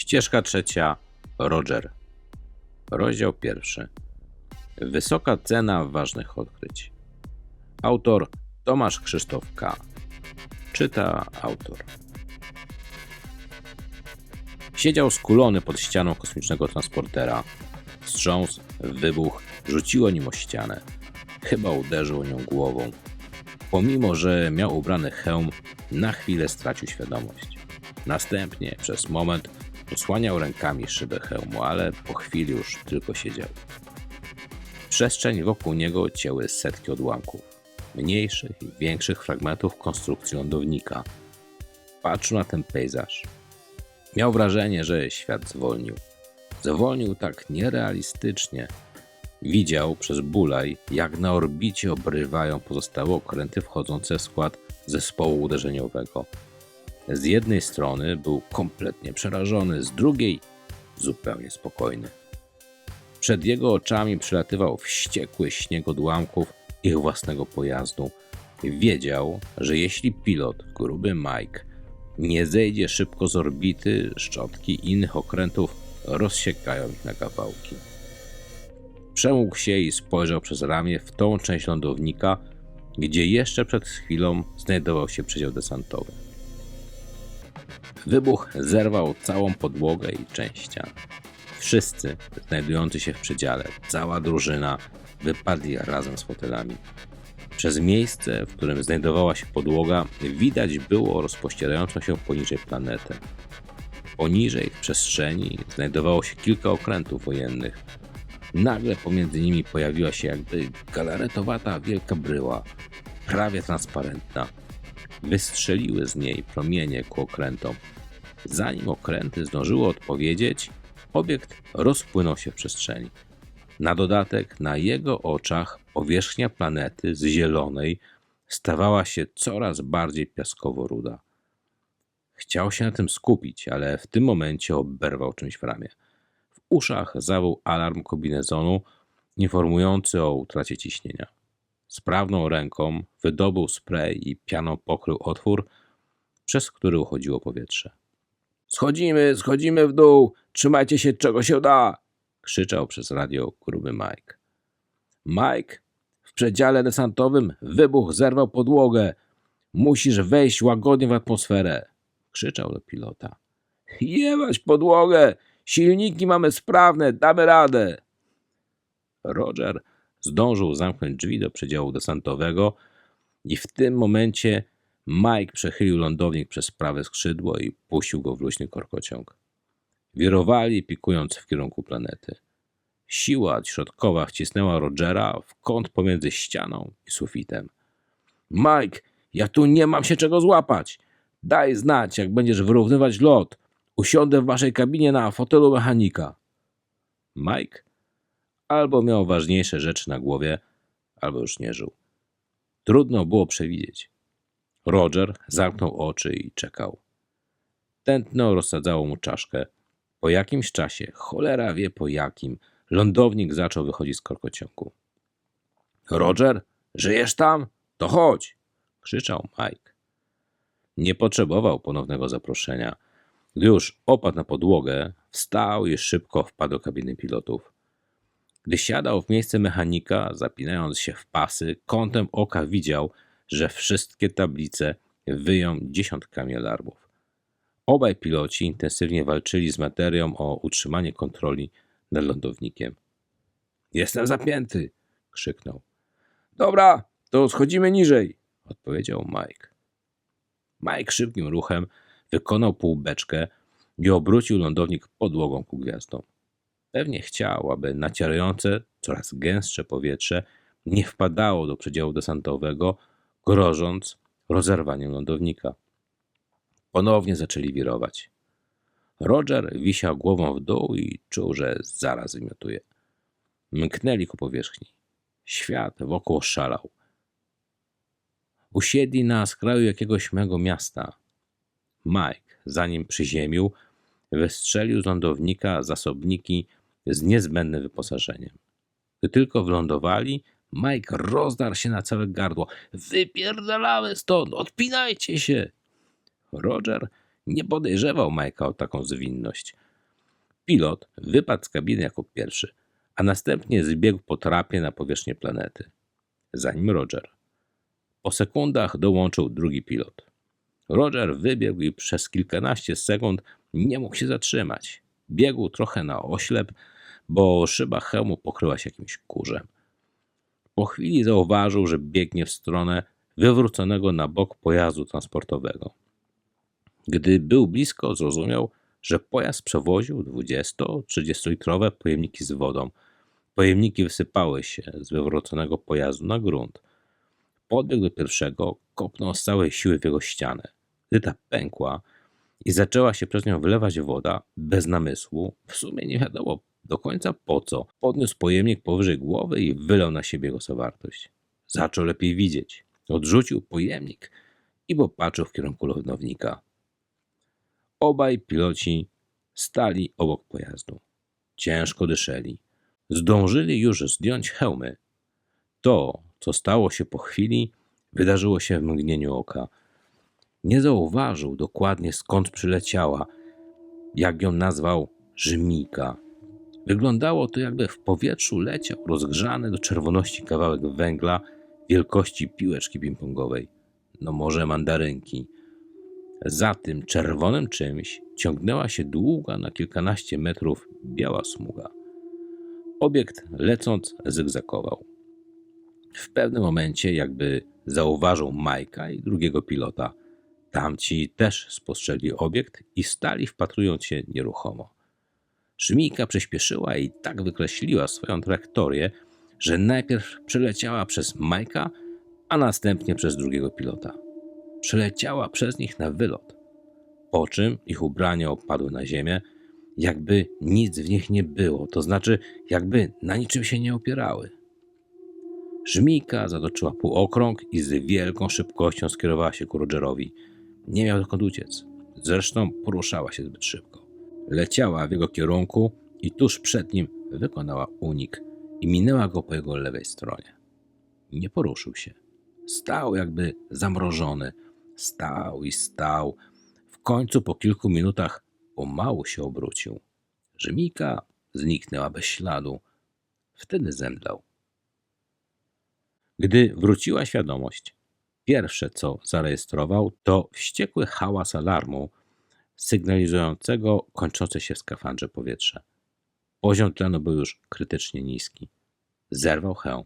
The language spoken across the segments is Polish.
Ścieżka trzecia. Roger. Rozdział pierwszy. Wysoka cena ważnych odkryć. Autor Tomasz Krzysztof K. Czyta autor. Siedział skulony pod ścianą kosmicznego transportera. Wstrząs, wybuch, rzuciło nim o ścianę. Chyba uderzył nią głową. Pomimo, że miał ubrany hełm, na chwilę stracił świadomość. Następnie, przez moment, osłaniał rękami szybę hełmu, ale po chwili już tylko siedział. Przestrzeń wokół niego cięły setki odłamków, mniejszych i większych fragmentów konstrukcji lądownika. Patrzył na ten pejzaż. Miał wrażenie, że świat zwolnił. Zwolnił tak nierealistycznie. Widział przez bulaj, jak na orbicie obrywają pozostałe okręty wchodzące w skład zespołu uderzeniowego. Z jednej strony był kompletnie przerażony, z drugiej zupełnie spokojny. Przed jego oczami przelatywał wściekły śnieg odłamków ich własnego pojazdu. Wiedział, że jeśli pilot, gruby Mike, nie zejdzie szybko z orbity, szczotki innych okrętów rozsiekają ich na kawałki. Przemógł się i spojrzał przez ramię w tą część lądownika, gdzie jeszcze przed chwilą znajdował się przedział desantowy. Wybuch zerwał całą podłogę i część ścian. Wszyscy znajdujący się w przedziale, cała drużyna, wypadli razem z fotelami. Przez miejsce, w którym znajdowała się podłoga, widać było rozpościerającą się poniżej planetę. Poniżej w przestrzeni znajdowało się kilka okrętów wojennych. Nagle pomiędzy nimi pojawiła się jakby galaretowata wielka bryła, prawie transparentna. Wystrzeliły z niej promienie ku okrętom. Zanim okręty zdążyły odpowiedzieć, obiekt rozpłynął się w przestrzeni. Na dodatek, na jego oczach powierzchnia planety z zielonej stawała się coraz bardziej piaskowo-ruda. Chciał się na tym skupić, ale w tym momencie oberwał czymś w ramię. W uszach zawył alarm kombinezonu informujący o utracie ciśnienia. Sprawną ręką wydobył spray i pianą pokrył otwór, przez który uchodziło powietrze. Schodzimy, schodzimy w dół, trzymajcie się czego się da! krzyczał przez radio gruby Mike. Mike, w przedziale desantowym wybuch zerwał podłogę. Musisz wejść łagodnie w atmosferę, krzyczał do pilota. Jebać podłogę! Silniki mamy sprawne, damy radę! Roger zdążył zamknąć drzwi do przedziału desantowego i w tym momencie Mike przechylił lądownik przez prawe skrzydło i puścił go w luźny korkociąg. Wirowali, pikując w kierunku planety. Siła środkowa wcisnęła Rogera w kąt pomiędzy ścianą i sufitem. Mike, ja tu nie mam się czego złapać. Daj znać, jak będziesz wyrównywać lot. Usiądę w waszej kabinie na fotelu mechanika. Mike albo miał ważniejsze rzeczy na głowie, albo już nie żył. Trudno było przewidzieć. Roger zamknął oczy i czekał. Tętno rozsadzało mu czaszkę. Po jakimś czasie, cholera wie po jakim, lądownik zaczął wychodzić z korkociągu. Roger, żyjesz tam? To chodź! krzyczał Mike. Nie potrzebował ponownego zaproszenia. Gdy już opadł na podłogę, wstał i szybko wpadł do kabiny pilotów. Gdy siadał w miejsce mechanika, zapinając się w pasy, kątem oka widział, że wszystkie tablice wyją dziesiątkami alarmów. Obaj piloci intensywnie walczyli z materią o utrzymanie kontroli nad lądownikiem. Jestem zapięty! krzyknął. Dobra, to schodzimy niżej, odpowiedział Mike. Mike szybkim ruchem wykonał półbeczkę i obrócił lądownik podłogą ku gwiazdom. Pewnie chciał, aby nacierające coraz gęstsze powietrze nie wpadało do przedziału desantowego, grożąc rozerwaniem lądownika. Ponownie zaczęli wirować. Roger wisiał głową w dół i czuł, że zaraz wymiotuje. Mknęli ku powierzchni. Świat wokół szalał. Usiedli na skraju jakiegoś mego miasta. Mike, zanim przyziemił, wystrzelił z lądownika zasobniki z niezbędnym wyposażeniem. Gdy tylko wlądowali, Mike rozdarł się na całe gardło. Wypierdalamy stąd, odpinajcie się! Roger nie podejrzewał Majka o taką zwinność. Pilot wypadł z kabiny jako pierwszy, a następnie zbiegł po trapie na powierzchnię planety. Za nim Roger. Po sekundach dołączył drugi pilot. Roger wybiegł i przez kilkanaście sekund nie mógł się zatrzymać. Biegł trochę na oślep, bo szyba hełmu pokryła się jakimś kurzem. Po chwili zauważył, że biegnie w stronę wywróconego na bok pojazdu transportowego. Gdy był blisko, zrozumiał, że pojazd przewoził 20-30 litrowe pojemniki z wodą. Pojemniki wysypały się z wywróconego pojazdu na grunt. Podbiegł do pierwszego, kopnął z całej siły w jego ścianę. Gdy ta pękła i zaczęła się przez nią wylewać woda, bez namysłu, w sumie nie wiadomo do końca po co, podniósł pojemnik powyżej głowy i wylał na siebie jego zawartość. Zaczął lepiej widzieć. Odrzucił pojemnik i popatrzył w kierunku lądownika. Obaj piloci stali obok pojazdu. Ciężko dyszeli. Zdążyli już zdjąć hełmy. To, co stało się po chwili, wydarzyło się w mgnieniu oka. Nie zauważył dokładnie skąd przyleciała, jak ją nazwał Rzymika. Wyglądało to, jakby w powietrzu leciał rozgrzany do czerwoności kawałek węgla wielkości piłeczki ping-pongowej, no może mandarynki. Za tym czerwonym czymś ciągnęła się długa na kilkanaście metrów biała smuga. Obiekt lecąc zygzakował. W pewnym momencie jakby zauważył Majka i drugiego pilota. Tamci też spostrzegli obiekt i stali wpatrując się nieruchomo. Szmijka przyspieszyła i tak wykreśliła swoją trajektorię, że najpierw przeleciała przez Majka, a następnie przez drugiego pilota. Przeleciała przez nich na wylot, po czym ich ubrania opadły na ziemię, jakby nic w nich nie było, to znaczy jakby na niczym się nie opierały. Żmijka zatoczyła półokrąg i z wielką szybkością skierowała się ku Rogerowi. Nie miał dokąd uciec. Zresztą poruszała się zbyt szybko. Leciała w jego kierunku i tuż przed nim wykonała unik i minęła go po jego lewej stronie. Nie poruszył się. Stał jakby zamrożony. Stał i stał. W końcu po kilku minutach pomału się obrócił. Rzymika zniknęła bez śladu. Wtedy zemdlał. Gdy wróciła świadomość, pierwsze co zarejestrował to wściekły hałas alarmu sygnalizującego kończące się w skafandrze powietrze. Poziom tlenu był już krytycznie niski. Zerwał hełm.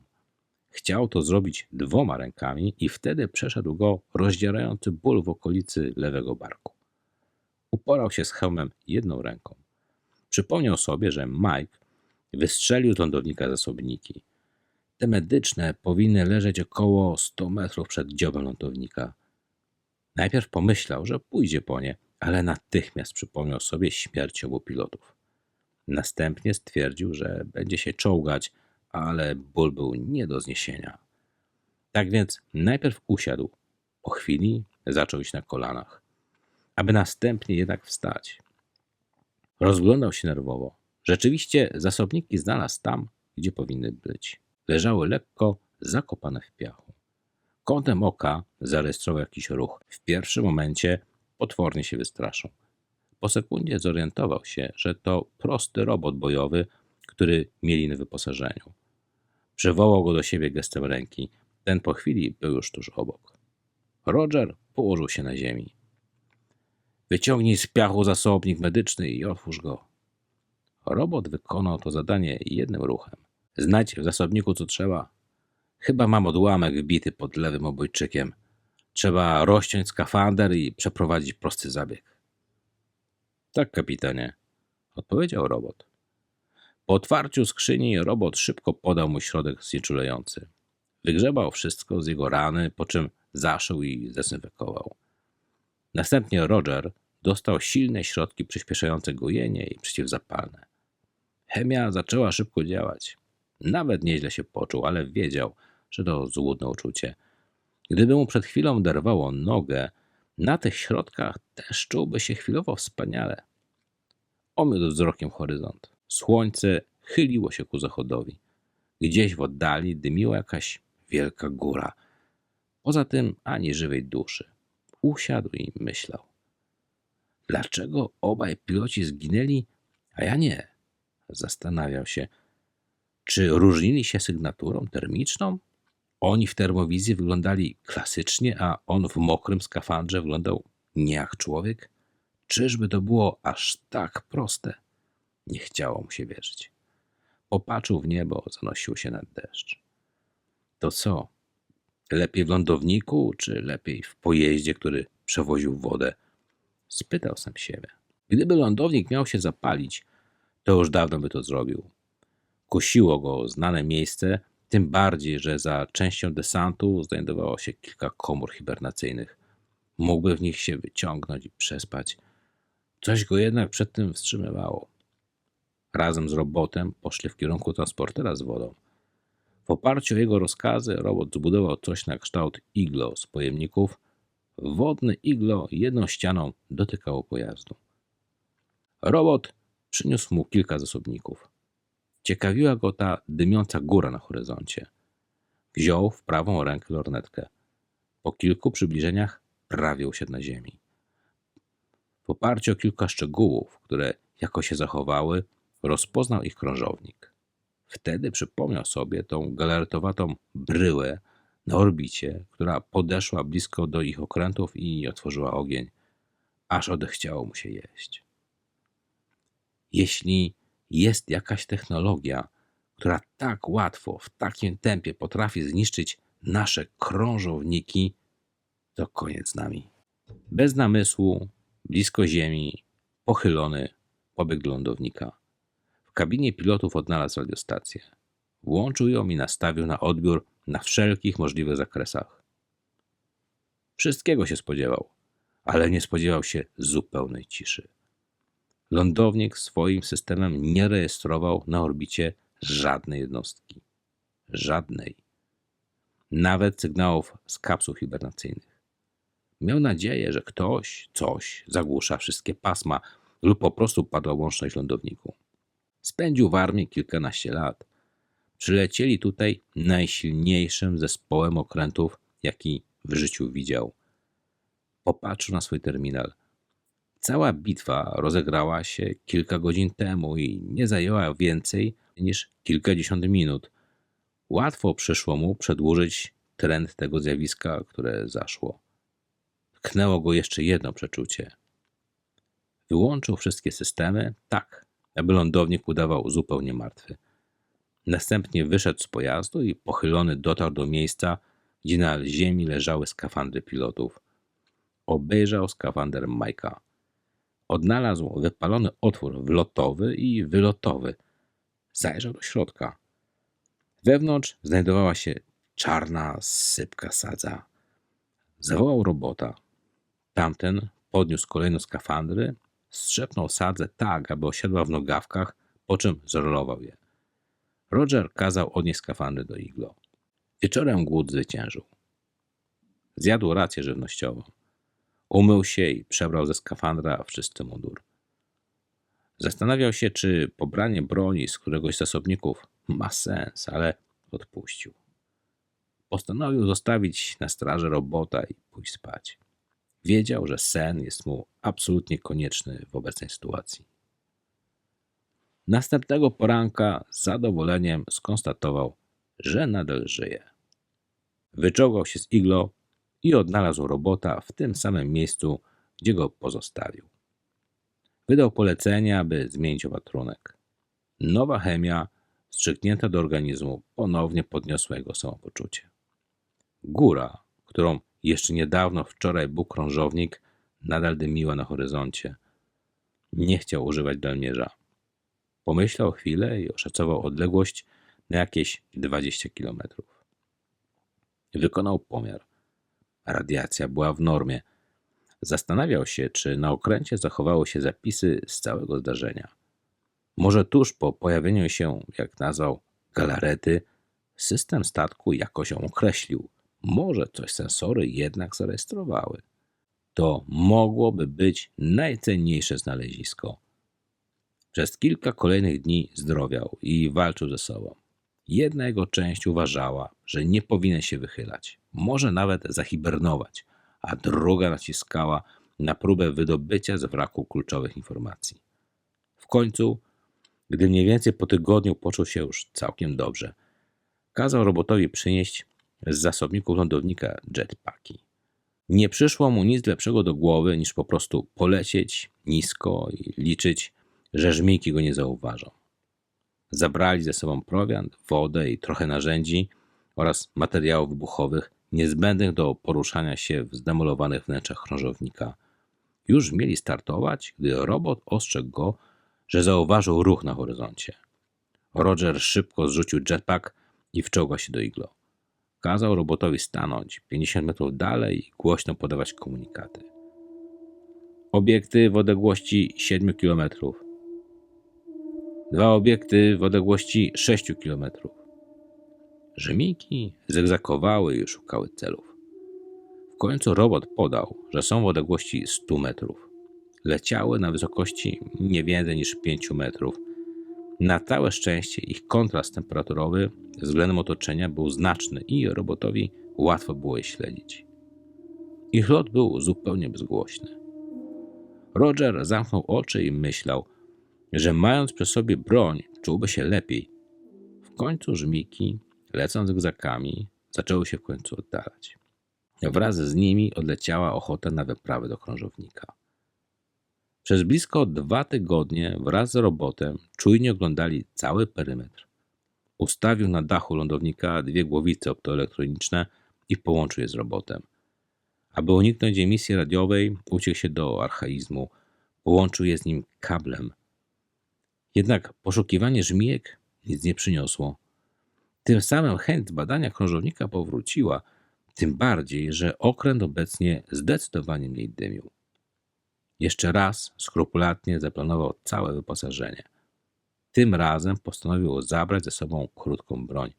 Chciał to zrobić dwoma rękami i wtedy przeszedł go rozdzierający ból w okolicy lewego barku. Uporał się z hełmem jedną ręką. Przypomniał sobie, że Mike wystrzelił z lądownika zasobniki. Te medyczne powinny leżeć około 100 metrów przed dziobem lądownika. Najpierw pomyślał, że pójdzie po nie, ale natychmiast przypomniał sobie śmierć obu pilotów. Następnie stwierdził, że będzie się czołgać, ale ból był nie do zniesienia. Tak więc najpierw usiadł, po chwili zaczął iść na kolanach, aby następnie jednak wstać. Rozglądał się nerwowo. Rzeczywiście zasobniki znalazł tam, gdzie powinny być. Leżały lekko zakopane w piachu. Kątem oka zarejestrował jakiś ruch. W pierwszym momencie potwornie się wystraszył. Po sekundzie zorientował się, że to prosty robot bojowy, który mieli na wyposażeniu. Przywołał go do siebie gestem ręki. Ten po chwili był już tuż obok. Roger położył się na ziemi. Wyciągnij z piachu zasobnik medyczny i otwórz go. Robot wykonał to zadanie jednym ruchem. Znajdź w zasobniku co trzeba. Chyba mam odłamek wbity pod lewym obojczykiem. Trzeba rozciąć skafander i przeprowadzić prosty zabieg. Tak, kapitanie, odpowiedział robot. Po otwarciu skrzyni robot szybko podał mu środek znieczulający. Wygrzebał wszystko z jego rany, po czym zaszył i zdezynfekował. Następnie Roger dostał silne środki przyspieszające gojenie i przeciwzapalne. Chemia zaczęła szybko działać. Nawet nieźle się poczuł, ale wiedział, że to złudne uczucie. Gdyby mu przed chwilą derwało nogę, na tych środkach też czułby się chwilowo wspaniale. Omiódł wzrokiem horyzont. Słońce chyliło się ku zachodowi. Gdzieś w oddali dymiła jakaś wielka góra. Poza tym ani żywej duszy. Usiadł i myślał. Dlaczego obaj piloci zginęli A ja nie. Zastanawiał się, czy różnili się sygnaturą termiczną? Oni w termowizji wyglądali klasycznie, a on w mokrym skafandrze wyglądał nie jak człowiek? Czyżby to było aż tak proste? Nie chciało mu się wierzyć. Popatrzył w niebo, zanosił się nad deszcz. To co? Lepiej w lądowniku, czy lepiej w pojeździe, który przewoził wodę? Spytał sam siebie. Gdyby lądownik miał się zapalić, to już dawno by to zrobił. Kusiło go znane miejsce, tym bardziej, że za częścią desantu znajdowało się kilka komór hibernacyjnych. Mógłby w nich się wyciągnąć i przespać. Coś go jednak przed tym wstrzymywało. Razem z robotem poszli w kierunku transportera z wodą. W oparciu o jego rozkazy robot zbudował coś na kształt iglo z pojemników. Wodne iglo jedną ścianą dotykało pojazdu. Robot przyniósł mu kilka zasobników. Ciekawiła go ta dymiąca góra na horyzoncie. Wziął w prawą rękę lornetkę. Po kilku przybliżeniach prawie usiadł na ziemi. W oparciu o kilka szczegółów, które jako się zachowały, rozpoznał ich krążownik. Wtedy przypomniał sobie tą galaretowatą bryłę na orbicie, która podeszła blisko do ich okrętów i otworzyła ogień, aż odechciało mu się jeść. Jeśli jest jakaś technologia, która tak łatwo, w takim tempie potrafi zniszczyć nasze krążowniki, to koniec z nami. Bez namysłu, blisko ziemi, pochylony, pobiegł do lądownika. W kabinie pilotów odnalazł radiostację. Włączył ją i nastawił na odbiór na wszelkich możliwych zakresach. Wszystkiego się spodziewał, ale nie spodziewał się zupełnej ciszy. Lądownik swoim systemem nie rejestrował na orbicie żadnej jednostki. Żadnej. Nawet sygnałów z kapsuł hibernacyjnych. Miał nadzieję, że ktoś, coś zagłusza wszystkie pasma lub po prostu padła łączność lądowniku. Spędził w armii kilkanaście lat. Przylecieli tutaj najsilniejszym zespołem okrętów, jaki w życiu widział. Popatrzył na swój terminal – Cała bitwa rozegrała się kilka godzin temu i nie zajęła więcej niż kilkadziesiąt minut. Łatwo przyszło mu przedłużyć trend tego zjawiska, które zaszło. Tknęło go jeszcze jedno przeczucie. Wyłączył wszystkie systemy, tak, aby lądownik udawał zupełnie martwy. Następnie wyszedł z pojazdu i pochylony dotarł do miejsca, gdzie na ziemi leżały skafandry pilotów. Obejrzał skafander Majka. Odnalazł wypalony otwór wlotowy i wylotowy. Zajrzał do środka. Wewnątrz znajdowała się czarna sypka sadza. Zawołał robota. Tamten podniósł kolejno skafandry, strzepnął sadzę tak, aby osiadła w nogawkach, po czym zrolował je. Roger kazał odnieść skafandry do iglo. Wieczorem głód zwyciężył. Zjadł rację żywnościową. Umył się i przebrał ze skafandra w czysty mundur. Zastanawiał się, czy pobranie broni z któregoś z zasobników ma sens, ale odpuścił. Postanowił zostawić na straży robota i pójść spać. Wiedział, że sen jest mu absolutnie konieczny w obecnej sytuacji. Następnego poranka z zadowoleniem skonstatował, że nadal żyje. Wyczołgał się z iglo i odnalazł robota w tym samym miejscu, gdzie go pozostawił. Wydał polecenie, aby zmienić opatrunek. Nowa chemia, strzyknięta do organizmu, ponownie podniosła jego samopoczucie. Góra, którą jeszcze niedawno wczoraj był krążownik, nadal dymiła na horyzoncie. Nie chciał używać dalmierza. Pomyślał chwilę i oszacował odległość na jakieś 20 kilometrów. Wykonał pomiar – Radiacja była w normie. Zastanawiał się, czy na okręcie zachowały się zapisy z całego zdarzenia. Może tuż po pojawieniu się, jak nazwał, galarety, system statku jakoś ją określił. Może coś sensory jednak zarejestrowały. To mogłoby być najcenniejsze znalezisko. Przez kilka kolejnych dni zdrowiał i walczył ze sobą. Jedna jego część uważała, że nie powinien się wychylać, może nawet zahibernować, a druga naciskała na próbę wydobycia z wraku kluczowych informacji. W końcu Gdy mniej więcej po tygodniu poczuł się już całkiem dobrze, kazał robotowi przynieść z zasobników lądownika jetpacki. Nie przyszło mu nic lepszego do głowy niż po prostu polecieć nisko i liczyć, że żmijki go nie zauważą. Zabrali ze sobą prowiant, wodę i trochę narzędzi oraz materiałów wybuchowych niezbędnych do poruszania się w zdemolowanych wnętrzach krążownika. Już mieli startować, gdy robot ostrzegł go, że zauważył ruch na horyzoncie. Roger szybko zrzucił jetpack i wczołgał się do iglo. Kazał robotowi stanąć 50 metrów dalej i głośno podawać komunikaty. Obiekty w odległości 7 km. Dwa obiekty w odległości 6 km. Rzemiki zegzakowały i szukały celów. W końcu robot podał, że są w odległości 100 metrów. Leciały na wysokości nie więcej niż 5 metrów. Na całe szczęście ich kontrast temperaturowy względem otoczenia był znaczny i robotowi łatwo było je śledzić. Ich lot był zupełnie bezgłośny. Roger zamknął oczy i myślał, że mając przy sobie broń, czułby się lepiej. W końcu żmiki, lecąc zygzakami, zaczęły się w końcu oddalać. Wraz z nimi odleciała ochota na wyprawę do krążownika. Przez blisko dwa tygodnie wraz z robotem czujnie oglądali cały perymetr. Ustawił na dachu lądownika dwie głowice optoelektroniczne i połączył je z robotem. Aby uniknąć emisji radiowej, uciekł się do archaizmu. Połączył je z nim kablem. Jednak poszukiwanie żmijek nic nie przyniosło. Tym samym chęć badania krążownika powróciła, tym bardziej, że okręt obecnie zdecydowanie mniej dymił. Jeszcze raz skrupulatnie zaplanował całe wyposażenie. Tym razem postanowił zabrać ze sobą krótką broń.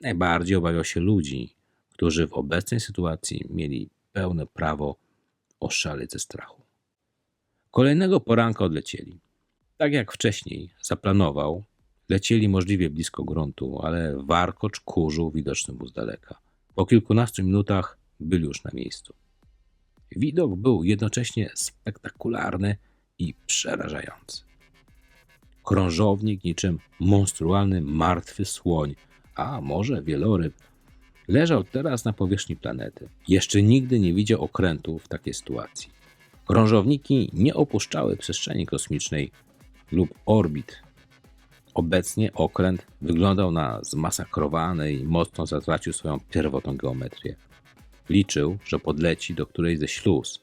Najbardziej obawiał się ludzi, którzy w obecnej sytuacji mieli pełne prawo oszaleć ze strachu. Kolejnego poranka odlecieli. Tak jak wcześniej zaplanował, lecieli możliwie blisko gruntu, ale warkocz kurzu widoczny był z daleka. Po kilkunastu minutach byli już na miejscu. Widok był jednocześnie spektakularny i przerażający. Krążownik niczym monstrualny martwy słoń, a może wieloryb, leżał teraz na powierzchni planety. Jeszcze nigdy nie widział okrętu w takiej sytuacji. Krążowniki nie opuszczały przestrzeni kosmicznej lub orbit. Obecnie okręt wyglądał na zmasakrowany i mocno zatracił swoją pierwotną geometrię. Liczył, że podleci do którejś ze śluz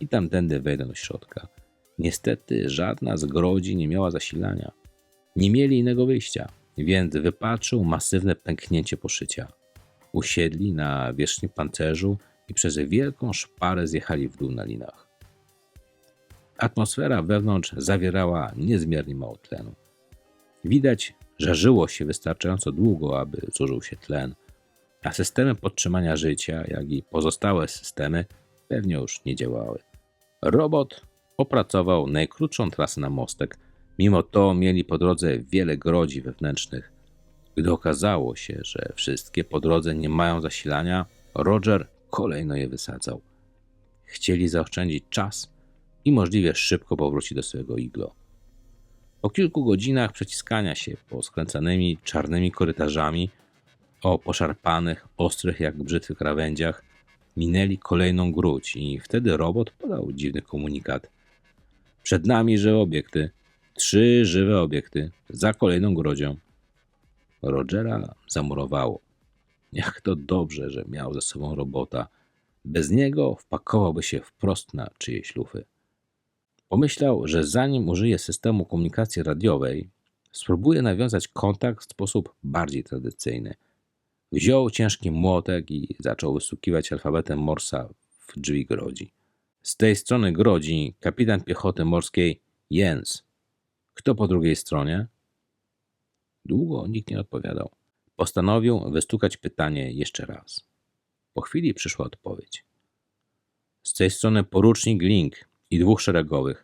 i tamtędy wejdą do środka. Niestety żadna z grodzi nie miała zasilania. Nie mieli innego wyjścia, więc wypatrzył masywne pęknięcie poszycia. Usiedli na wierzchnim pancerzu i przez wielką szparę zjechali w dół na linach. Atmosfera wewnątrz zawierała niezmiernie mało tlenu. Widać, że żyło się wystarczająco długo, aby zużył się tlen, a systemy podtrzymania życia, jak i pozostałe systemy pewnie już nie działały. Robot opracował najkrótszą trasę na mostek. Mimo to mieli po drodze wiele grodzi wewnętrznych. Gdy okazało się, że wszystkie po drodze nie mają zasilania, Roger kolejno je wysadzał. Chcieli zaoszczędzić czas i możliwie szybko powrócić do swojego iglo. Po kilku godzinach przeciskania się po skręcanymi czarnymi korytarzami, o poszarpanych, ostrych jak brzytwy krawędziach, minęli kolejną gródź i wtedy robot podał dziwny komunikat. Przed nami żywe obiekty. Trzy żywe obiekty za kolejną grodzią. Rogera zamurowało. Jak to dobrze, że miał ze sobą robota. Bez niego wpakowałby się wprost na czyjeś lufy. Pomyślał, że zanim użyje systemu komunikacji radiowej, spróbuje nawiązać kontakt w sposób bardziej tradycyjny. Wziął ciężki młotek i zaczął wysukiwać alfabetem Morsa w drzwi grodzi. Z tej strony grodzi kapitan piechoty morskiej Jens. Kto po drugiej stronie? Długo nikt nie odpowiadał. Postanowił wystukać pytanie jeszcze raz. Po chwili przyszła odpowiedź. Z tej strony porucznik Link i dwóch szeregowych.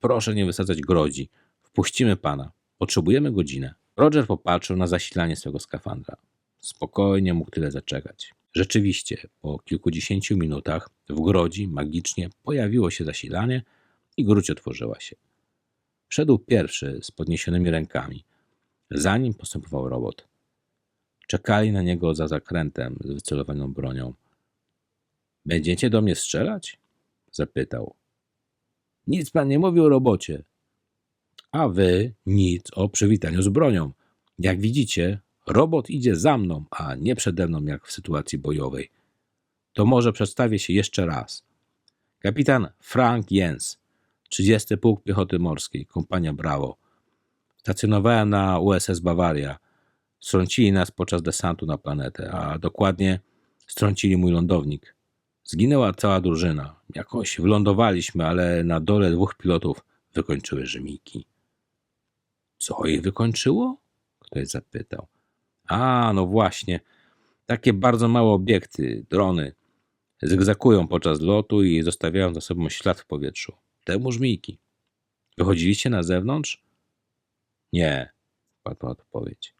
Proszę nie wysadzać grodzi. Wpuścimy pana. Potrzebujemy godzinę. Roger popatrzył na zasilanie swego skafandra. Spokojnie mógł tyle zaczekać. Rzeczywiście, po kilkudziesięciu minutach w grodzi magicznie pojawiło się zasilanie i gruć otworzyła się. Szedł pierwszy z podniesionymi rękami. Za nim postępował robot. Czekali na niego za zakrętem z wycelowaną bronią. Będziecie do mnie strzelać? Zapytał. Nic pan nie mówił o robocie. A wy nic o przywitaniu z bronią. Jak widzicie, robot idzie za mną, a nie przede mną jak w sytuacji bojowej. To może przedstawię się jeszcze raz. Kapitan Frank Jens, 30 Pułk Piechoty Morskiej, kompania Bravo. Stacjonowałem na USS Bawaria. Strącili nas podczas desantu na planetę, a dokładnie strącili mój lądownik. Zginęła cała drużyna. Jakoś wylądowaliśmy, ale na dole dwóch pilotów wykończyły żmiki. Co ich wykończyło? Ktoś zapytał. A, no właśnie. Takie bardzo małe obiekty, drony, zygzakują podczas lotu i zostawiają za sobą ślad w powietrzu. Temu żmijki. Wychodziliście na zewnątrz? Nie, padła odpowiedź.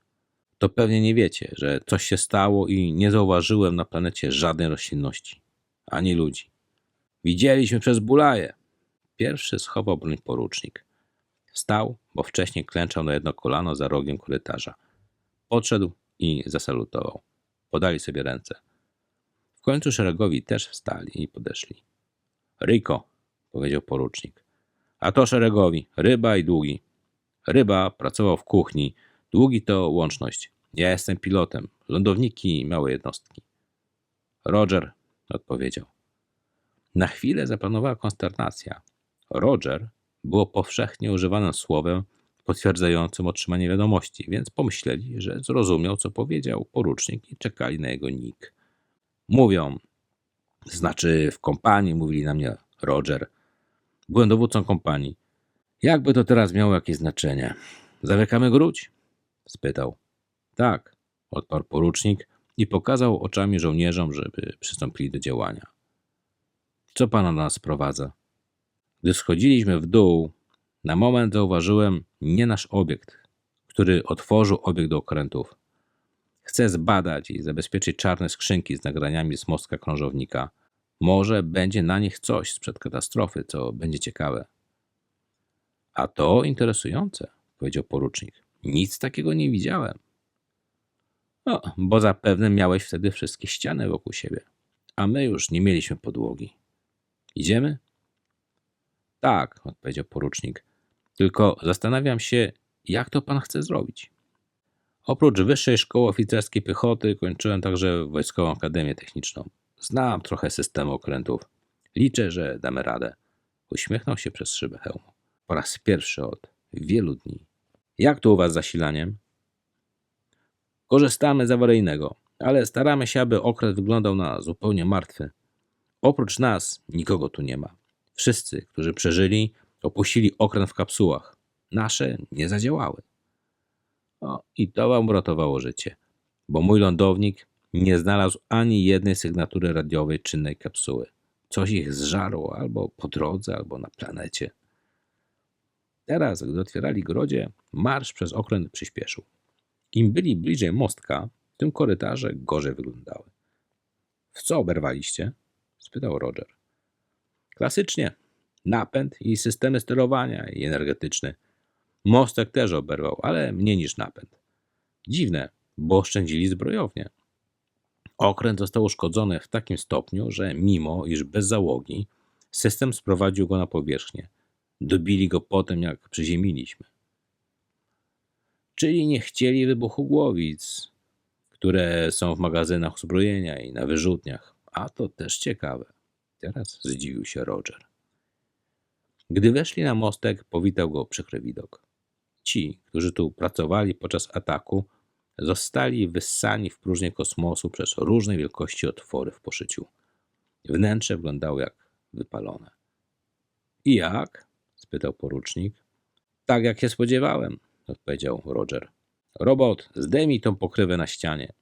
To pewnie nie wiecie, że coś się stało i nie zauważyłem na planecie żadnej roślinności, ani ludzi. Widzieliśmy przez bulaje. Pierwszy schował broń porucznik. Wstał, bo wcześniej klęczał na jedno kolano za rogiem korytarza. Podszedł i zasalutował. Podali sobie ręce. W końcu szeregowi też wstali i podeszli. Riko, powiedział porucznik. A to szeregowi, ryba i długi. Ryba pracował w kuchni, długi to łączność. Ja jestem pilotem, lądowniki i małe jednostki. Roger, odpowiedział. Na chwilę zapanowała konsternacja. Roger było powszechnie używanym słowem potwierdzającym otrzymanie wiadomości, więc pomyśleli, że zrozumiał, co powiedział porucznik i czekali na jego nik. Mówią, znaczy w kompanii mówili na mnie Roger. Byłem dowódcą kompanii. Jakby to teraz miało jakieś znaczenie? Zamykamy gruć? spytał. Tak, odparł porucznik i pokazał oczami żołnierzom, żeby przystąpili do działania. Co pana do nas sprowadza? Gdy schodziliśmy w dół, na moment zauważyłem nie nasz obiekt, który otworzył obiekt do okrętów. Chcę zbadać i zabezpieczyć czarne skrzynki z nagraniami z mostka krążownika. Może będzie na nich coś sprzed katastrofy, co będzie ciekawe. A to interesujące, powiedział porucznik. Nic takiego nie widziałem. No, bo zapewne miałeś wtedy wszystkie ściany wokół siebie, a my już nie mieliśmy podłogi. Idziemy? Tak, odpowiedział porucznik. Tylko zastanawiam się, jak to pan chce zrobić. Oprócz Wyższej Szkoły Oficerskiej Piechoty kończyłem także Wojskową Akademię Techniczną. Znam trochę systemu okrętów. Liczę, że damy radę. Uśmiechnął się przez szybę hełmu. Po raz pierwszy od wielu dni. Jak tu u was z zasilaniem? Korzystamy z awaryjnego, ale staramy się, aby okręt wyglądał na zupełnie martwy. Oprócz nas nikogo tu nie ma. Wszyscy, którzy przeżyli, opuścili okręt w kapsułach. Nasze nie zadziałały. O, I to wam uratowało życie, bo mój lądownik nie znalazł ani jednej sygnatury radiowej czynnej kapsuły. Coś ich zżarło albo po drodze, albo na planecie. Teraz, gdy otwierali grodzie, marsz przez okręt przyspieszył. Im byli bliżej mostka, tym korytarze gorzej wyglądały. W co oberwaliście? spytał Roger. Klasycznie. Napęd i systemy sterowania i energetyczny. Mostek też oberwał, ale mniej niż napęd. Dziwne, bo oszczędzili zbrojownię. Okręt został uszkodzony w takim stopniu, że mimo iż bez załogi, system sprowadził go na powierzchnię. Dobili go potem, jak przyziemiliśmy. Czyli nie chcieli wybuchu głowic, które są w magazynach uzbrojenia i na wyrzutniach. A to też ciekawe. Teraz zdziwił się Roger. Gdy weszli na mostek, powitał go przykry widok. Ci, którzy tu pracowali podczas ataku, zostali wyssani w próżnię kosmosu przez różnej wielkości otwory w poszyciu. Wnętrze wyglądało jak wypalone. I jak? spytał porucznik. Tak jak się spodziewałem, odpowiedział Roger. Robot, zdejmij tą pokrywę na ścianie.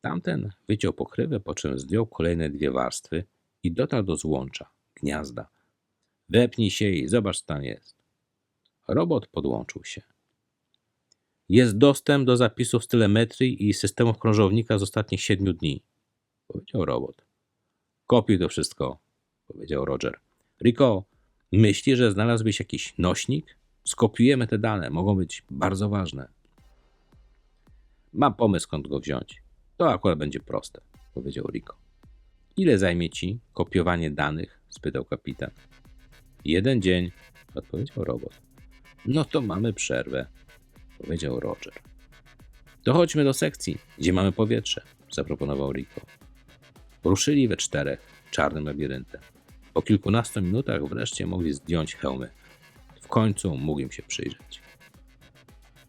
Tamten wyciął pokrywę, po czym zdjął kolejne dwie warstwy i dotarł do złącza, gniazda. Wepnij się i zobacz, co tam jest. Robot podłączył się. Jest dostęp do zapisów z telemetrii i systemów krążownika z ostatnich siedmiu dni, powiedział robot. Kopiuj to wszystko, powiedział Roger. Rico, myślisz, że znalazłbyś jakiś nośnik? Skopiujemy te dane, mogą być bardzo ważne. Mam pomysł, skąd go wziąć. To akurat będzie proste, powiedział Rico. Ile zajmie ci kopiowanie danych? spytał kapitan. Jeden dzień, odpowiedział robot. No to mamy przerwę, powiedział Roger. To chodźmy do sekcji, gdzie mamy powietrze, zaproponował Rico. Ruszyli we czterech czarnym labiryntem. Po kilkunastu minutach wreszcie mogli zdjąć hełmy. W końcu mógł im się przyjrzeć.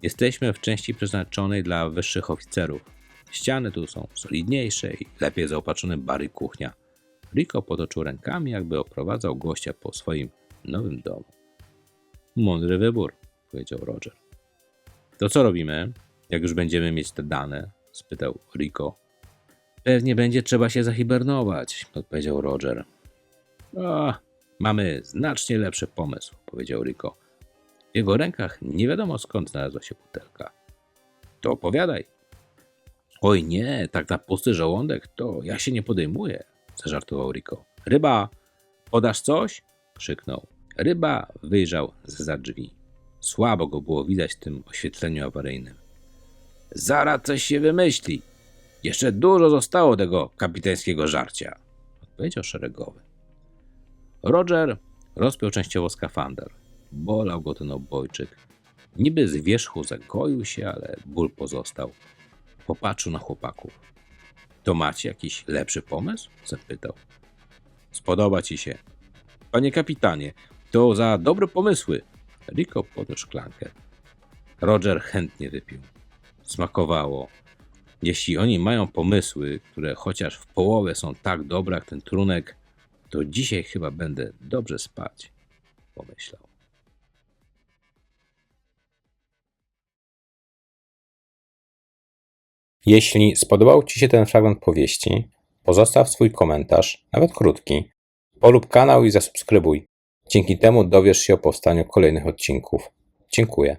Jesteśmy w części przeznaczonej dla wyższych oficerów. Ściany tu są solidniejsze i lepiej zaopatrzone bary i kuchnia. Rico potoczył rękami, jakby oprowadzał gościa po swoim nowym domu. Mądry wybór, powiedział Roger. To co robimy, jak już będziemy mieć te dane? spytał Rico. Pewnie będzie trzeba się zahibernować, odpowiedział Roger. A, mamy znacznie lepszy pomysł, powiedział Rico. W jego rękach nie wiadomo skąd znalazła się butelka. To opowiadaj. Oj nie, tak na pusty żołądek to ja się nie podejmuję, zażartował Rico. Ryba, podasz coś? krzyknął. Ryba wyjrzał za drzwi. Słabo go było widać w tym oświetleniu awaryjnym. Zaraz coś się wymyśli. Jeszcze dużo zostało tego kapitańskiego żarcia, odpowiedział szeregowy. Roger rozpiął częściowo skafander. Bolał go ten obojczyk. Niby z wierzchu zagoił się, ale ból pozostał. Popatrzył na chłopaków. To macie jakiś lepszy pomysł? zapytał. Spodoba ci się. Panie kapitanie, to za dobre pomysły. Rico podniósł szklankę. Roger chętnie wypił. Smakowało. Jeśli oni mają pomysły, które chociaż w połowie są tak dobre jak ten trunek, to dzisiaj chyba będę dobrze spać, pomyślał. Jeśli spodobał Ci się ten fragment powieści, pozostaw swój komentarz, nawet krótki, polub kanał i zasubskrybuj. Dzięki temu dowiesz się o powstaniu kolejnych odcinków. Dziękuję.